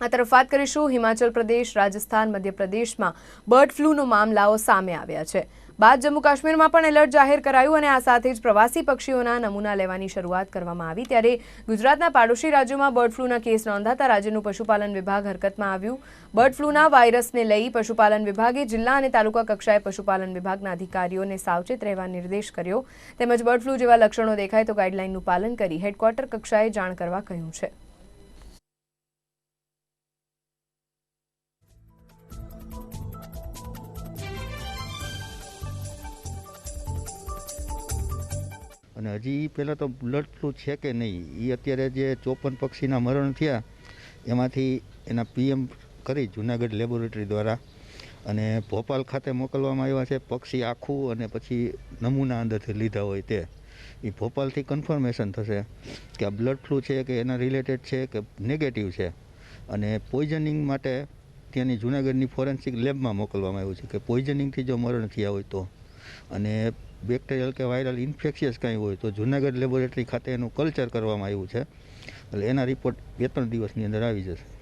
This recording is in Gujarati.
આ તરફ વાત કરીશું હિમાચલ પ્રદેશ, રાજસ્થાન, મધ્યપ્રદેશમાં બર્ડ ફ્લૂનો મામલાઓ સામે આવ્યા છે. બાદ જમ્મુ કાશ્મીરમાં પણ એલર્ટ જાહેર કરાયું અને આ સાથે જ પ્રવાસી પક્ષીઓના નમૂના લેવાની શરૂઆત કરવામાં આવી. ત્યારે ગુજરાતના પાડોશી રાજ્યોમાં બર્ડ ફ્લૂના કેસ નોંધાતા રાજ્યનું પશુપાલન વિભાગ હરકતમાં આવ્યું. બર્ડ ફ્લૂના વાયરસને લઈ પશુપાલન વિભાગે જિલ્લા અને તાલુકા કક્ષાએ પશુપાલન વિભાગના અધિકારીઓને સાવચેત રહેવા નિર્દેશ કર્યો. તેમજ બર્ડ ફ્લૂ જેવા લક્ષણો દેખાય તો ગાઈડલાઈનનું પાલન કરી હેડક્વાર્ટર કક્ષાએ જાણ કરવા કહ્યું છે. અને હજી પહેલાં તો બ્લડ ફ્લૂ છે કે નહીં? એ અત્યારે જે ચોપન પક્ષીના મરણ થયા, એમાંથી એના પીએમ કરી જુનાગઢ લેબોરેટરી દ્વારા અને ભોપાલ ખાતે મોકલવામાં આવ્યા છે પક્ષી આખું અને પછી નમૂના અંદરથી લીધા હોય તે. એ ભોપાલથી કન્ફર્મેશન થશે કે આ બ્લડ ફ્લૂ છે કે એના રિલેટેડ છે કે નેગેટિવ છે. અને પોઈઝનિંગ માટે ત્યાંની જુનાગઢની ફોરેન્સિક લેબમાં મોકલવામાં આવ્યું છે કે પોઈઝનિંગથી જો મરણ થયા હોય તો. અને બેક્ટેરિયલ કે વાયરલ ઇન્ફેક્શિયસ કાંઈ હોય તો જુનાગઢ લેબોરેટરી ખાતે એનું કલ્ચર કરવામાં આવ્યું છે. એટલે એના રિપોર્ટ બે ત્રણ દિવસની અંદર આવી જશે.